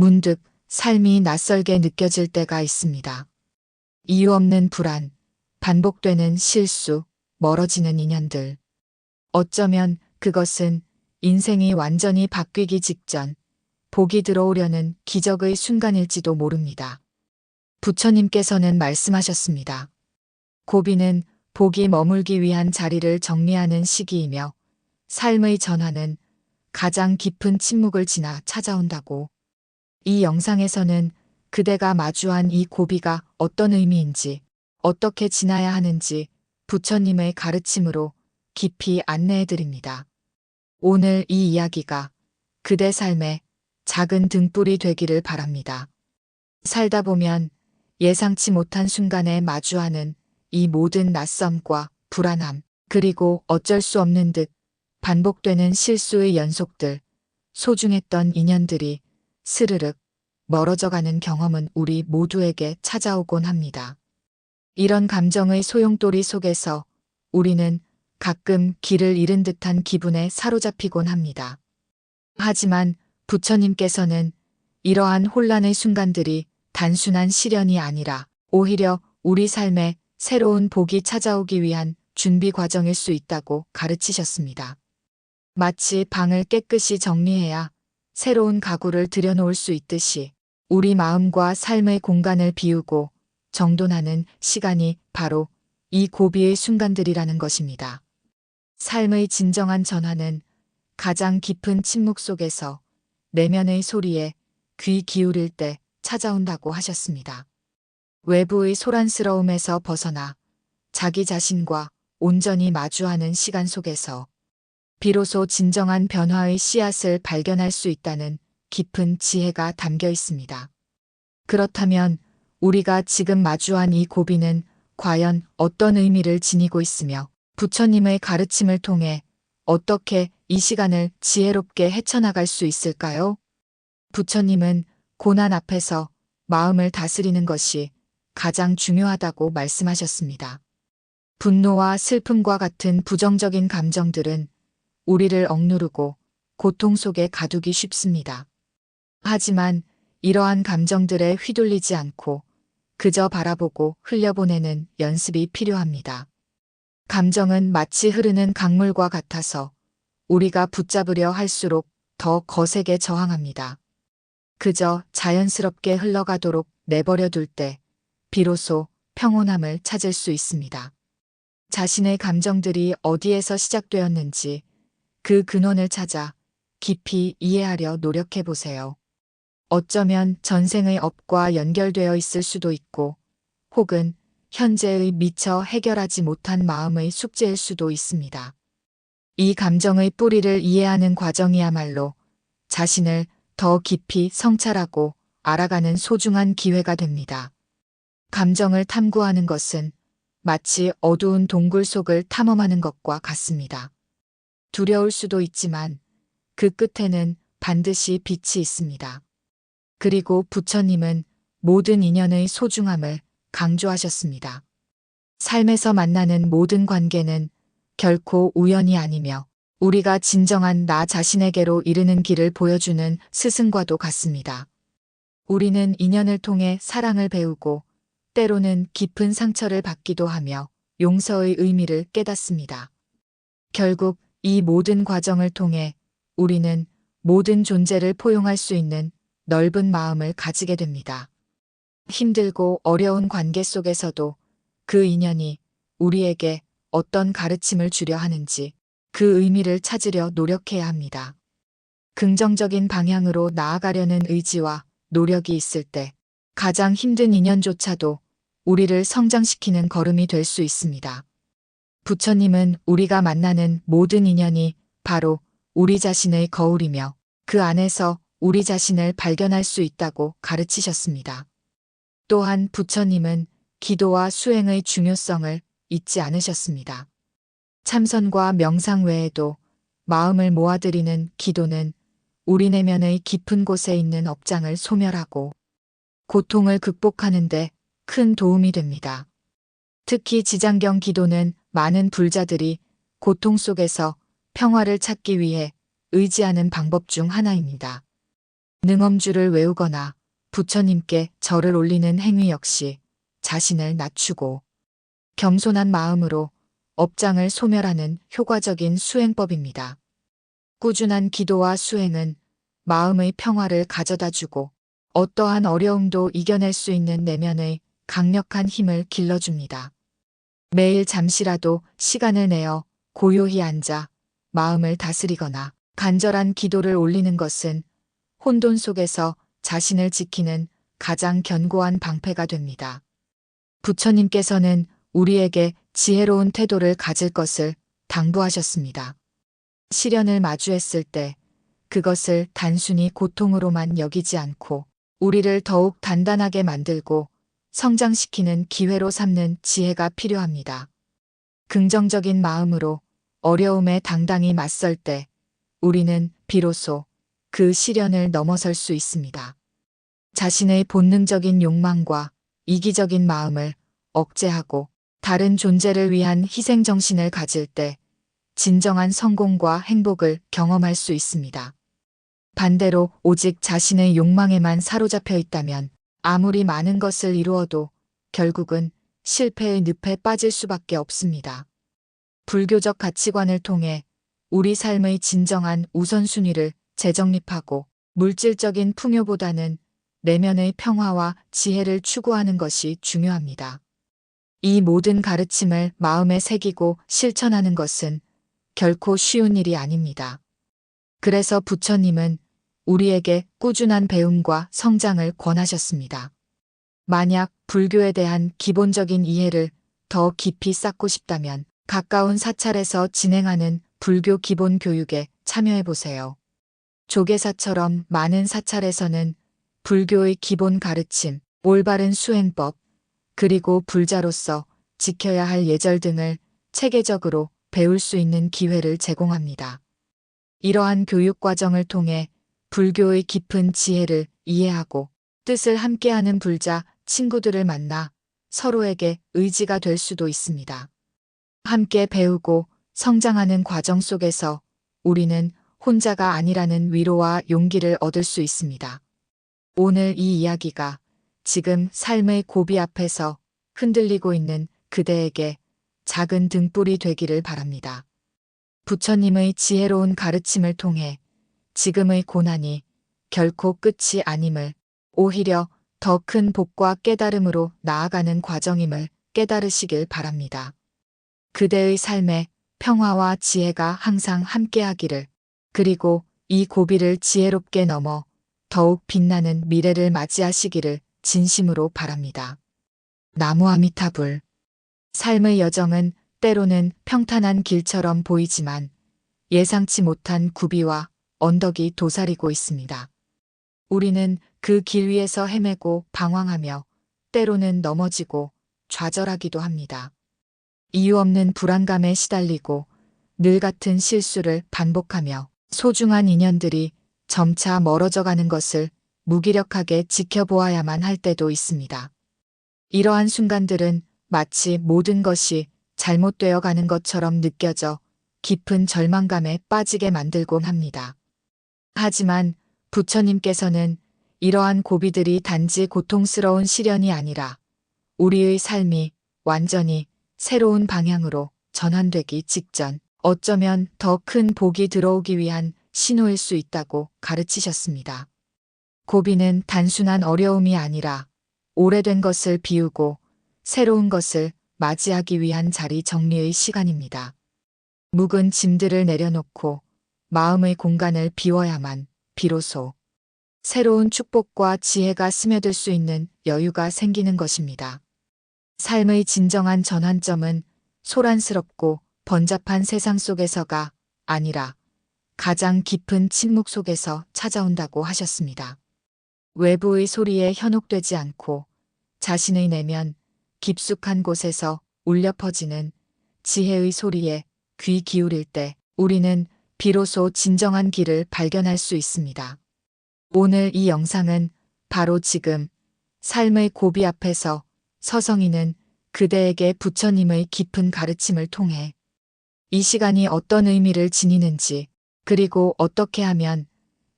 문득 삶이 낯설게 느껴질 때가 있습니다. 이유 없는 불안, 반복되는 실수, 멀어지는 인연들. 어쩌면 그것은 인생이 완전히 바뀌기 직전 복이 들어오려는 기적의 순간일지도 모릅니다. 부처님께서는 말씀하셨습니다. 고비는 복이 머물기 위한 자리를 정리하는 시기이며 삶의 전환은 가장 깊은 침묵을 지나 찾아온다고. 이 영상에서는 그대가 마주한 이 고비가 어떤 의미인지, 어떻게 지나야 하는지 부처님의 가르침으로 깊이 안내해 드립니다. 오늘 이 이야기가 그대 삶의 작은 등불이 되기를 바랍니다. 살다 보면 예상치 못한 순간에 마주하는 이 모든 낯섦과 불안함, 그리고 어쩔 수 없는 듯 반복되는 실수의 연속들, 소중했던 인연들이 스르륵 멀어져가는 경험은 우리 모두에게 찾아오곤 합니다. 이런 감정의 소용돌이 속에서 우리는 가끔 길을 잃은 듯한 기분에 사로잡히곤 합니다. 하지만 부처님께서는 이러한 혼란의 순간들이 단순한 시련이 아니라 오히려 우리 삶에 새로운 복이 찾아오기 위한 준비 과정일 수 있다고 가르치셨습니다. 마치 방을 깨끗이 정리해야 새로운 가구를 들여놓을 수 있듯이 우리 마음과 삶의 공간을 비우고 정돈하는 시간이 바로 이 고비의 순간들이라는 것입니다. 삶의 진정한 전환은 가장 깊은 침묵 속에서 내면의 소리에 귀 기울일 때 찾아온다고 하셨습니다. 외부의 소란스러움에서 벗어나 자기 자신과 온전히 마주하는 시간 속에서 비로소 진정한 변화의 씨앗을 발견할 수 있다는 깊은 지혜가 담겨 있습니다. 그렇다면 우리가 지금 마주한 이 고비는 과연 어떤 의미를 지니고 있으며 부처님의 가르침을 통해 어떻게 이 시간을 지혜롭게 헤쳐나갈 수 있을까요? 부처님은 고난 앞에서 마음을 다스리는 것이 가장 중요하다고 말씀하셨습니다. 분노와 슬픔과 같은 부정적인 감정들은 우리를 억누르고 고통 속에 가두기 쉽습니다. 하지만 이러한 감정들에 휘둘리지 않고 그저 바라보고 흘려보내는 연습이 필요합니다. 감정은 마치 흐르는 강물과 같아서 우리가 붙잡으려 할수록 더 거세게 저항합니다. 그저 자연스럽게 흘러가도록 내버려 둘 때 비로소 평온함을 찾을 수 있습니다. 자신의 감정들이 어디에서 시작되었는지 그 근원을 찾아 깊이 이해하려 노력해 보세요. 어쩌면 전생의 업과 연결되어 있을 수도 있고, 혹은 현재의 미처 해결하지 못한 마음의 숙제일 수도 있습니다. 이 감정의 뿌리를 이해하는 과정이야말로 자신을 더 깊이 성찰하고 알아가는 소중한 기회가 됩니다. 감정을 탐구하는 것은 마치 어두운 동굴 속을 탐험하는 것과 같습니다. 두려울 수도 있지만 그 끝에는 반드시 빛이 있습니다. 그리고 부처님은 모든 인연의 소중함을 강조하셨습니다. 삶에서 만나는 모든 관계는 결코 우연이 아니며 우리가 진정한 나 자신에게로 이르는 길을 보여주는 스승과도 같습니다. 우리는 인연을 통해 사랑을 배우고 때로는 깊은 상처를 받기도 하며 용서의 의미를 깨닫습니다. 결국 이 모든 과정을 통해 우리는 모든 존재를 포용할 수 있는 넓은 마음을 가지게 됩니다. 힘들고 어려운 관계 속에서도 그 인연이 우리에게 어떤 가르침을 주려 하는지 그 의미를 찾으려 노력해야 합니다. 긍정적인 방향으로 나아가려는 의지와 노력이 있을 때 가장 힘든 인연조차도 우리를 성장시키는 걸음이 될 수 있습니다. 부처님은 우리가 만나는 모든 인연이 바로 우리 자신의 거울이며 그 안에서 우리 자신을 발견할 수 있다고 가르치셨습니다. 또한 부처님은 기도와 수행의 중요성을 잊지 않으셨습니다. 참선과 명상 외에도 마음을 모아들이는 기도는 우리 내면의 깊은 곳에 있는 업장을 소멸하고 고통을 극복하는 데 큰 도움이 됩니다. 특히 지장경 기도는 많은 불자들이 고통 속에서 평화를 찾기 위해 의지하는 방법 중 하나입니다. 능엄주를 외우거나 부처님께 절을 올리는 행위 역시 자신을 낮추고 겸손한 마음으로 업장을 소멸하는 효과적인 수행법입니다. 꾸준한 기도와 수행은 마음의 평화를 가져다 주고 어떠한 어려움도 이겨낼 수 있는 내면의 강력한 힘을 길러줍니다. 매일 잠시라도 시간을 내어 고요히 앉아 마음을 다스리거나 간절한 기도를 올리는 것은 혼돈 속에서 자신을 지키는 가장 견고한 방패가 됩니다. 부처님께서는 우리에게 지혜로운 태도를 가질 것을 당부하셨습니다. 시련을 마주했을 때 그것을 단순히 고통으로만 여기지 않고 우리를 더욱 단단하게 만들고 성장시키는 기회로 삼는 지혜가 필요합니다. 긍정적인 마음으로 어려움에 당당히 맞설 때 우리는 비로소 그 시련을 넘어설 수 있습니다. 자신의 본능적인 욕망과 이기적인 마음을 억제하고 다른 존재를 위한 희생 정신을 가질 때 진정한 성공과 행복을 경험할 수 있습니다. 반대로 오직 자신의 욕망에만 사로잡혀 있다면 아무리 많은 것을 이루어도 결국은 실패의 늪에 빠질 수밖에 없습니다. 불교적 가치관을 통해 우리 삶의 진정한 우선순위를 재정립하고 물질적인 풍요보다는 내면의 평화와 지혜를 추구하는 것이 중요합니다. 이 모든 가르침을 마음에 새기고 실천하는 것은 결코 쉬운 일이 아닙니다. 그래서 부처님은 우리에게 꾸준한 배움과 성장을 권하셨습니다. 만약 불교에 대한 기본적인 이해를 더 깊이 쌓고 싶다면 가까운 사찰에서 진행하는 불교 기본 교육에 참여해 보세요. 조계사처럼 많은 사찰에서는 불교의 기본 가르침, 올바른 수행법, 그리고 불자로서 지켜야 할 예절 등을 체계적으로 배울 수 있는 기회를 제공합니다. 이러한 교육 과정을 통해 불교의 깊은 지혜를 이해하고 뜻을 함께하는 불자 친구들을 만나 서로에게 의지가 될 수도 있습니다. 함께 배우고 성장하는 과정 속에서 우리는 혼자가 아니라는 위로와 용기를 얻을 수 있습니다. 오늘 이 이야기가 지금 삶의 고비 앞에서 흔들리고 있는 그대에게 작은 등불이 되기를 바랍니다. 부처님의 지혜로운 가르침을 통해 지금의 고난이 결코 끝이 아님을 오히려 더 큰 복과 깨달음으로 나아가는 과정임을 깨달으시길 바랍니다. 그대의 삶에 평화와 지혜가 항상 함께하기를 그리고 이 고비를 지혜롭게 넘어 더욱 빛나는 미래를 맞이하시기를 진심으로 바랍니다. 나무 아미타불 삶의 여정은 때로는 평탄한 길처럼 보이지만 예상치 못한 구비와 언덕이 도사리고 있습니다. 우리는 그 길 위에서 헤매고 방황하며 때로는 넘어지고 좌절하기도 합니다. 이유 없는 불안감에 시달리고 늘 같은 실수를 반복하며 소중한 인연들이 점차 멀어져 가는 것을 무기력하게 지켜보아야만 할 때도 있습니다. 이러한 순간들은 마치 모든 것이 잘못되어 가는 것처럼 느껴져 깊은 절망감에 빠지게 만들곤 합니다. 하지만 부처님께서는 이러한 고비들이 단지 고통스러운 시련이 아니라 우리의 삶이 완전히 새로운 방향으로 전환되기 직전 어쩌면 더 큰 복이 들어오기 위한 신호일 수 있다고 가르치셨습니다. 고비는 단순한 어려움이 아니라 오래된 것을 비우고 새로운 것을 맞이하기 위한 자리 정리의 시간입니다. 묵은 짐들을 내려놓고 마음의 공간을 비워야만 비로소 새로운 축복과 지혜가 스며들 수 있는 여유가 생기는 것입니다. 삶의 진정한 전환점은 소란스럽고 번잡한 세상 속에서가 아니라 가장 깊은 침묵 속에서 찾아온다고 하셨습니다. 외부의 소리에 현혹되지 않고 자신의 내면 깊숙한 곳에서 울려 퍼지는 지혜의 소리에 귀 기울일 때 우리는 비로소 진정한 길을 발견할 수 있습니다. 오늘 이 영상은 바로 지금 삶의 고비 앞에서 서성이는 그대에게 부처님의 깊은 가르침을 통해 이 시간이 어떤 의미를 지니는지 그리고 어떻게 하면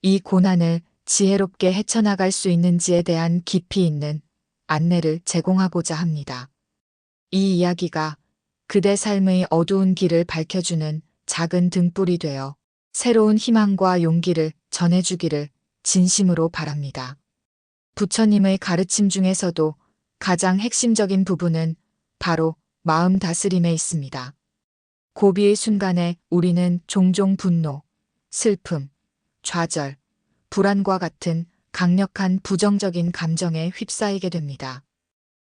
이 고난을 지혜롭게 헤쳐나갈 수 있는지에 대한 깊이 있는 안내를 제공하고자 합니다. 이 이야기가 그대 삶의 어두운 길을 밝혀주는 작은 등불이 되어 새로운 희망과 용기를 전해주기를 진심으로 바랍니다. 부처님의 가르침 중에서도 가장 핵심적인 부분은 바로 마음 다스림에 있습니다. 고비의 순간에 우리는 종종 분노, 슬픔, 좌절, 불안과 같은 강력한 부정적인 감정에 휩싸이게 됩니다.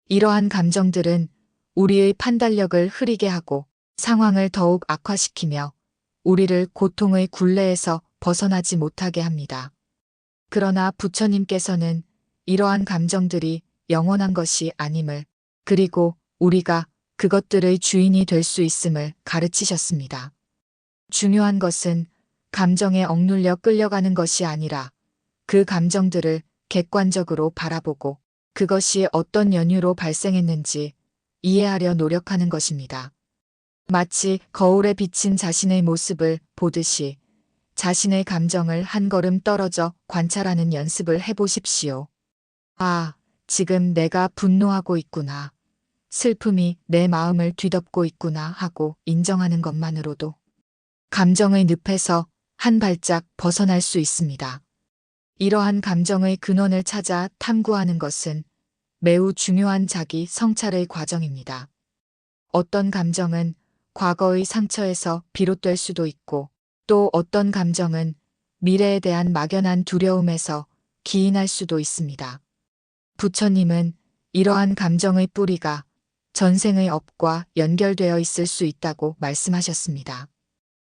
이러한 감정들은 우리의 판단력을 흐리게 하고 상황을 더욱 악화시키며 우리를 고통의 굴레에서 벗어나지 못하게 합니다. 그러나 부처님께서는 이러한 감정들이 영원한 것이 아님을 그리고 우리가 그것들의 주인이 될 수 있음을 가르치셨습니다. 중요한 것은 감정에 억눌려 끌려가는 것이 아니라 그 감정들을 객관적으로 바라보고 그것이 어떤 연유로 발생했는지 이해하려 노력하는 것입니다. 마치 거울에 비친 자신의 모습을 보듯이 자신의 감정을 한 걸음 떨어져 관찰하는 연습을 해보십시오. 아, 지금 내가 분노하고 있구나. 슬픔이 내 마음을 뒤덮고 있구나 하고 인정하는 것만으로도 감정의 늪에서 한 발짝 벗어날 수 있습니다. 이러한 감정의 근원을 찾아 탐구하는 것은 매우 중요한 자기 성찰의 과정입니다. 어떤 감정은 과거의 상처에서 비롯될 수도 있고 또 어떤 감정은 미래에 대한 막연한 두려움에서 기인할 수도 있습니다. 부처님은 이러한 감정의 뿌리가 전생의 업과 연결되어 있을 수 있다고 말씀하셨습니다.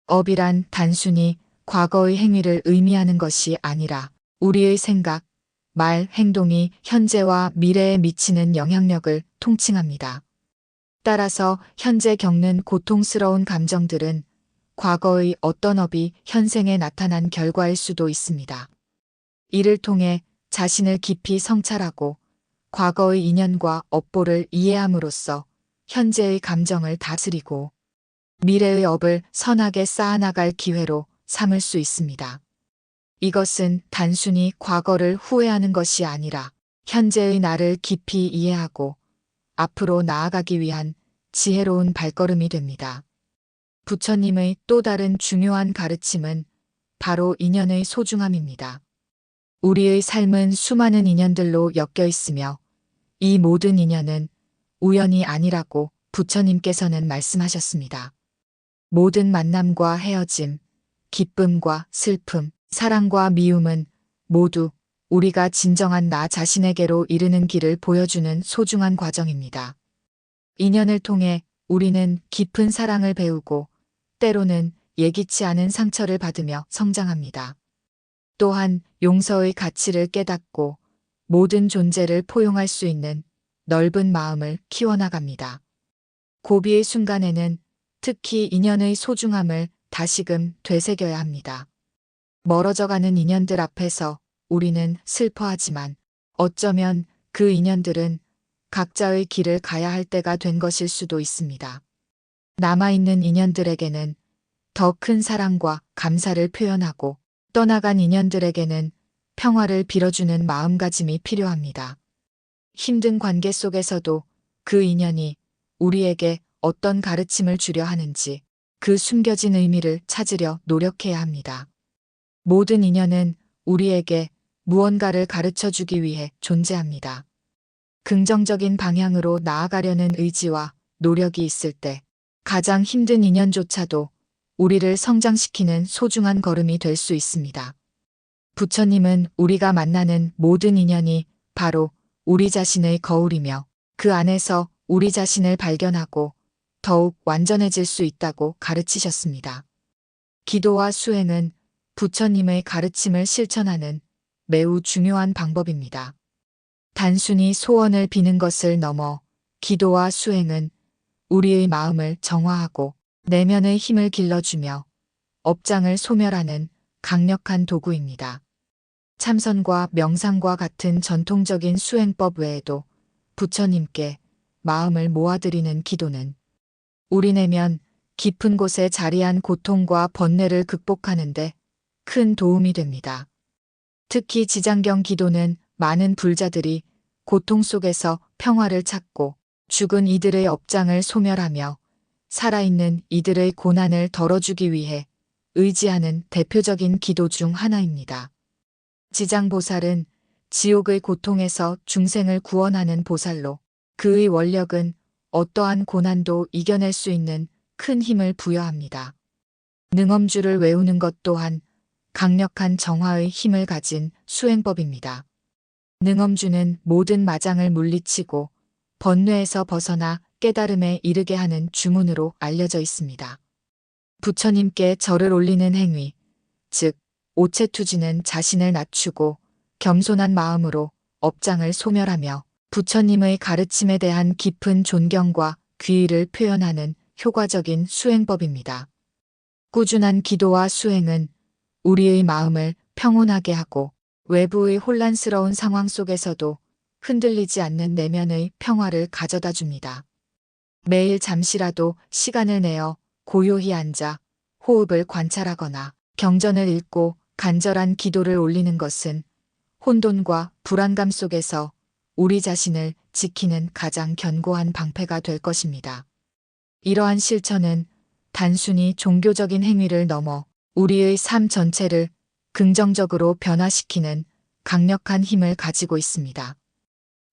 업이란 단순히 과거의 행위를 의미하는 것이 아니라 우리의 생각, 말, 행동이 현재와 미래에 미치는 영향력을 통칭합니다. 따라서 현재 겪는 고통스러운 감정들은 과거의 어떤 업이 현생에 나타난 결과일 수도 있습니다. 이를 통해 자신을 깊이 성찰하고 과거의 인연과 업보를 이해함으로써 현재의 감정을 다스리고 미래의 업을 선하게 쌓아나갈 기회로 삼을 수 있습니다. 이것은 단순히 과거를 후회하는 것이 아니라 현재의 나를 깊이 이해하고 앞으로 나아가기 위한 지혜로운 발걸음이 됩니다. 부처님의 또 다른 중요한 가르침은 바로 인연의 소중함입니다. 우리의 삶은 수많은 인연들로 엮여 있으며 이 모든 인연은 우연이 아니라고 부처님께서는 말씀하셨습니다. 모든 만남과 헤어짐, 기쁨과 슬픔, 사랑과 미움은 모두 우리가 진정한 나 자신에게로 이르는 길을 보여주는 소중한 과정입니다. 인연을 통해 우리는 깊은 사랑을 배우고 때로는 예기치 않은 상처를 받으며 성장합니다. 또한 용서의 가치를 깨닫고 모든 존재를 포용할 수 있는 넓은 마음을 키워나갑니다. 고비의 순간에는 특히 인연의 소중함을 다시금 되새겨야 합니다. 멀어져가는 인연들 앞에서 우리는 슬퍼하지만 어쩌면 그 인연들은 각자의 길을 가야 할 때가 된 것일 수도 있습니다. 남아있는 인연들에게는 더 큰 사랑과 감사를 표현하고 떠나간 인연들에게는 평화를 빌어주는 마음가짐이 필요합니다. 힘든 관계 속에서도 그 인연이 우리에게 어떤 가르침을 주려 하는지 그 숨겨진 의미를 찾으려 노력해야 합니다. 모든 인연은 우리에게 무언가를 가르쳐 주기 위해 존재합니다. 긍정적인 방향으로 나아가려는 의지와 노력이 있을 때 가장 힘든 인연조차도 우리를 성장시키는 소중한 걸음이 될 수 있습니다. 부처님은 우리가 만나는 모든 인연이 바로 우리 자신의 거울이며 그 안에서 우리 자신을 발견하고 더욱 완전해질 수 있다고 가르치셨습니다. 기도와 수행은 부처님의 가르침을 실천하는 매우 중요한 방법입니다. 단순히 소원을 비는 것을 넘어 기도와 수행은 우리의 마음을 정화하고 내면의 힘을 길러주며 업장을 소멸하는 강력한 도구입니다. 참선과 명상과 같은 전통적인 수행법 외에도 부처님께 마음을 모아드리는 기도는 우리 내면 깊은 곳에 자리한 고통과 번뇌를 극복하는데 큰 도움이 됩니다. 특히 지장경 기도는 많은 불자들이 고통 속에서 평화를 찾고 죽은 이들의 업장을 소멸하며 살아있는 이들의 고난을 덜어주기 위해 의지하는 대표적인 기도 중 하나입니다. 지장보살은 지옥의 고통에서 중생을 구원하는 보살로 그의 원력은 어떠한 고난도 이겨낼 수 있는 큰 힘을 부여합니다. 능엄주를 외우는 것 또한 강력한 정화의 힘을 가진 수행법입니다. 능엄주는 모든 마장을 물리치고 번뇌에서 벗어나 깨달음에 이르게 하는 주문으로 알려져 있습니다. 부처님께 절을 올리는 행위, 즉 오체투지는 자신을 낮추고 겸손한 마음으로 업장을 소멸하며 부처님의 가르침에 대한 깊은 존경과 귀의를 표현하는 효과적인 수행법입니다. 꾸준한 기도와 수행은 우리의 마음을 평온하게 하고 외부의 혼란스러운 상황 속에서도 흔들리지 않는 내면의 평화를 가져다 줍니다. 매일 잠시라도 시간을 내어 고요히 앉아 호흡을 관찰하거나 경전을 읽고 간절한 기도를 올리는 것은 혼돈과 불안감 속에서 우리 자신을 지키는 가장 견고한 방패가 될 것입니다. 이러한 실천은 단순히 종교적인 행위를 넘어 우리의 삶 전체를 긍정적으로 변화시키는 강력한 힘을 가지고 있습니다.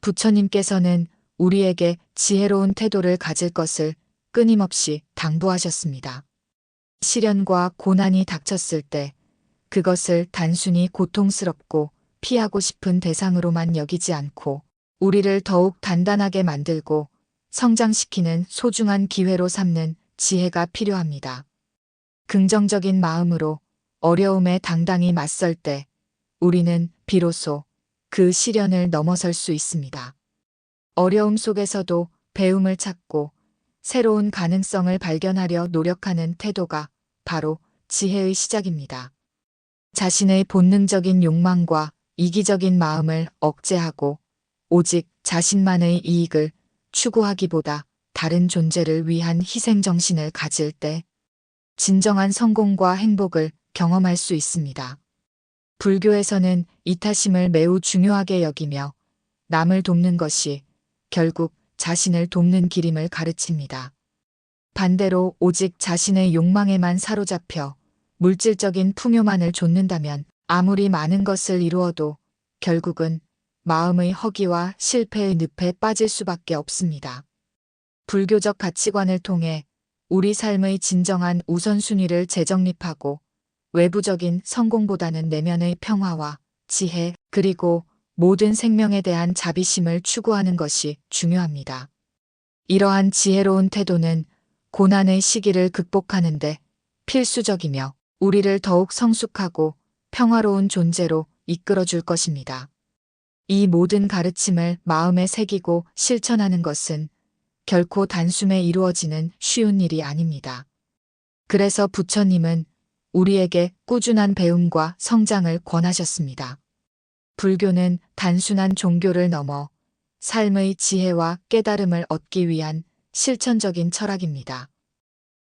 부처님께서는 우리에게 지혜로운 태도를 가질 것을 끊임없이 당부하셨습니다. 시련과 고난이 닥쳤을 때 그것을 단순히 고통스럽고 피하고 싶은 대상으로만 여기지 않고 우리를 더욱 단단하게 만들고 성장시키는 소중한 기회로 삼는 지혜가 필요합니다. 긍정적인 마음으로 어려움에 당당히 맞설 때 우리는 비로소 그 시련을 넘어설 수 있습니다. 어려움 속에서도 배움을 찾고 새로운 가능성을 발견하려 노력하는 태도가 바로 지혜의 시작입니다. 자신의 본능적인 욕망과 이기적인 마음을 억제하고 오직 자신만의 이익을 추구하기보다 다른 존재를 위한 희생 정신을 가질 때 진정한 성공과 행복을 경험할 수 있습니다. 불교에서는 이타심을 매우 중요하게 여기며 남을 돕는 것이 결국 자신을 돕는 길임을 가르칩니다. 반대로 오직 자신의 욕망에만 사로잡혀 물질적인 풍요만을 좇는다면 아무리 많은 것을 이루어도 결국은 마음의 허기와 실패의 늪에 빠질 수밖에 없습니다. 불교적 가치관을 통해 우리 삶의 진정한 우선순위를 재정립하고 외부적인 성공보다는 내면의 평화와 지혜 그리고 모든 생명에 대한 자비심을 추구하는 것이 중요합니다. 이러한 지혜로운 태도는 고난의 시기를 극복하는데 필수적이며 우리를 더욱 성숙하고 평화로운 존재로 이끌어 줄 것입니다. 이 모든 가르침을 마음에 새기고 실천하는 것은 결코 단숨에 이루어지는 쉬운 일이 아닙니다. 그래서 부처님은 우리에게 꾸준한 배움과 성장을 권하셨습니다. 불교는 단순한 종교를 넘어 삶의 지혜와 깨달음을 얻기 위한 실천적인 철학입니다.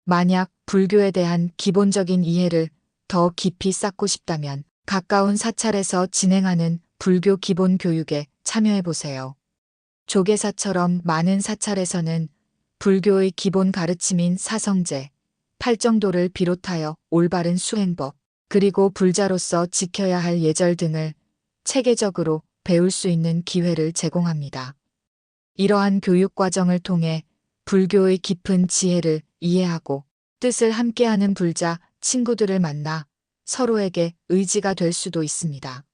만약 불교에 대한 기본적인 이해를 더 깊이 쌓고 싶다면 가까운 사찰에서 진행하는 불교 기본 교육에 참여해 보세요. 조계사처럼 많은 사찰에서는 불교의 기본 가르침인 사성제, 팔정도를 비롯하여 올바른 수행법, 그리고 불자로서 지켜야 할 예절 등을 체계적으로 배울 수 있는 기회를 제공합니다. 이러한 교육 과정을 통해 불교의 깊은 지혜를 이해하고 뜻을 함께하는 불자 친구들을 만나 서로에게 의지가 될 수도 있습니다.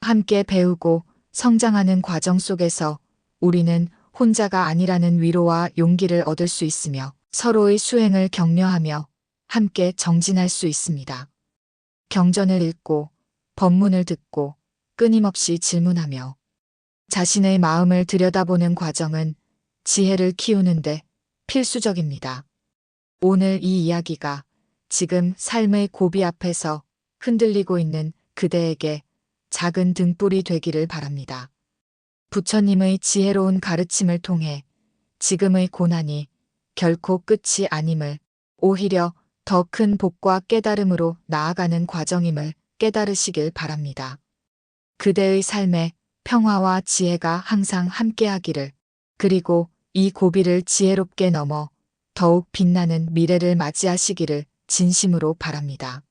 함께 배우고 성장하는 과정 속에서 우리는 혼자가 아니라는 위로와 용기를 얻을 수 있으며 서로의 수행을 격려하며 함께 정진할 수 있습니다. 경전을 읽고 법문을 듣고 끊임없이 질문하며 자신의 마음을 들여다보는 과정은 지혜를 키우는데 필수적입니다. 오늘 이 이야기가 지금 삶의 고비 앞에서 흔들리고 있는 그대에게 작은 등불이 되기를 바랍니다. 부처님의 지혜로운 가르침을 통해 지금의 고난이 결코 끝이 아님을 오히려 더 큰 복과 깨달음으로 나아가는 과정임을 깨달으시길 바랍니다. 그대의 삶에 평화와 지혜가 항상 함께하기를, 그리고 이 고비를 지혜롭게 넘어 더욱 빛나는 미래를 맞이하시기를 진심으로 바랍니다.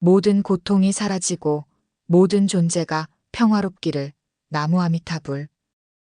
모든 고통이 사라지고 모든 존재가 평화롭기를 나무 아미타불